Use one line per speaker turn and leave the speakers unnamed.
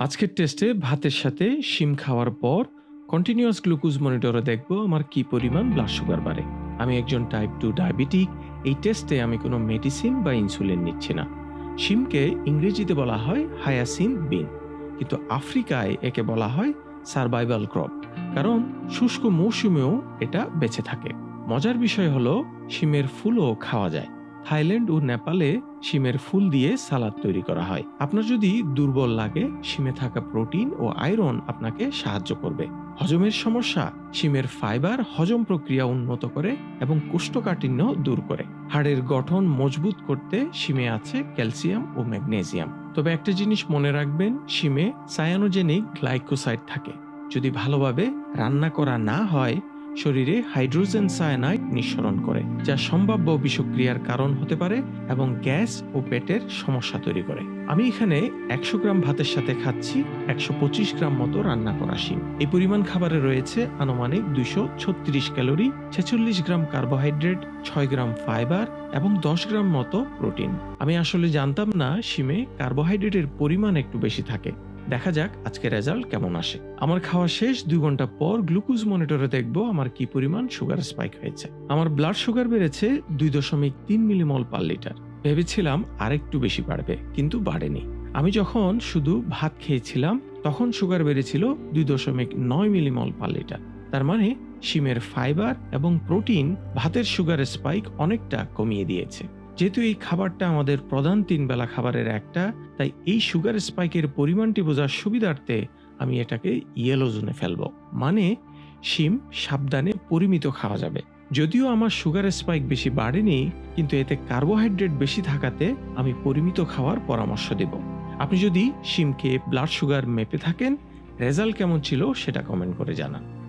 আজকের টেস্টে ভাতের সাথে শিম খাওয়ার পর কন্টিনিউয়াস গ্লুকোজ মনিটরে দেখব আমার কি পরিমাণ ব্লাড সুগার বাড়ে। আমি একজন টাইপ টু ডায়াবেটিক এই টেস্টে আমি কোনো মেডিসিন বা ইনসুলিন নিচ্ছি না। শিমকে ইংরেজিতে বলা হয় হায়াসিন বিন কিন্তু আফ্রিকায় একে বলা হয় সার্ভাইভাল ক্রপ কারণ শুষ্ক মৌসুমেও এটা বেঁচে থাকে। মজার বিষয় হলো, শিমের ফুলও খাওয়া যায়। থাইল্যান্ড ও নেপালে শিমের ফুল দিয়ে সালাদ তৈরি করা হয়। আপনার যদি দুর্বল লাগে, শিমে থাকা প্রোটিন ও আয়রন আপনাকে সাহায্য করবে। হজমের সমস্যা, শিমের ফাইবার হজম প্রক্রিয়া উন্নত করে এবং কোষ্ঠকাঠিন্য দূর করে। হাড়ের গঠন মজবুত করতে শিমে আছে ক্যালসিয়াম ও ম্যাগনেসিয়াম। তবে একটা জিনিস মনে রাখবেন, শিমে সায়ানোজেনিক গ্লাইকোসাইড থাকে। যদি ভালোভাবে রান্না করা না হয় শরীরে হাইড্রোজেন সায়ানাইড নিঃসরণ করে, যা সম্ভাব্য বিষক্রিয়ার কারণ হতে পারে এবং গ্যাস ও পেটের সমস্যা তৈরি করে। আমি এখানে একশো গ্রাম ভাতের সাথে খাচ্ছি, একশো পঁচিশ গ্রাম মতো রান্না করা শিম। এই পরিমাণ খাবারে রয়েছে আনুমানিক দুইশো ছত্রিশ ক্যালোরি, ছেচল্লিশ গ্রাম কার্বোহাইড্রেট, ছয় গ্রাম ফাইবার এবং দশ গ্রাম মতো প্রোটিন। আমি আসলে জানতাম না শিমে কার্বোহাইড্রেটের পরিমাণ একটু বেশি থাকে। দেখা যাক আজকে রেজাল্ট কেমন আসে। আমার খাওয়া শেষ দুই ঘণ্টা পর গ্লুকোজ মনিটরে দেখব আমার কি পরিমাণ সুগার স্পাইক হয়েছে। আমার ব্লাড সুগার বেড়েছে দুই দশমিক তিন মিলিমল পার লিটার ভেবেছিলাম আরেকটু বেশি বাড়বে, কিন্তু বাড়েনি। আমি যখন শুধু ভাত খেয়েছিলাম, তখন সুগার বেড়েছিল দুই দশমিক নয় মিলিমল পার লিটার তার মানে শিমের ফাইবার এবং প্রোটিন ভাতের সুগার স্পাইক অনেকটা কমিয়ে দিয়েছে। যেহেতু এই খাবারটা আমাদের প্রধান তিন বেলা খাবারের একটা, তাই এই সুগার স্পাইকের পরিমাণটি বোঝার সুবিধার্থে আমি এটাকে ইয়েলো জোনে ফেলব। মানে শিম সাবধানে পরিমিত খাওয়া যাবে। যদিও আমার সুগার স্পাইক বেশি বাড়েনি, কিন্তু এতে কার্বোহাইড্রেট বেশি থাকাতে আমি পরিমিত খাওয়ার পরামর্শ দেব। আপনি যদি শিমকে ব্লাড সুগার মেপে থাকেন, রেজাল্ট কেমন ছিল সেটা কমেন্ট করে জানান।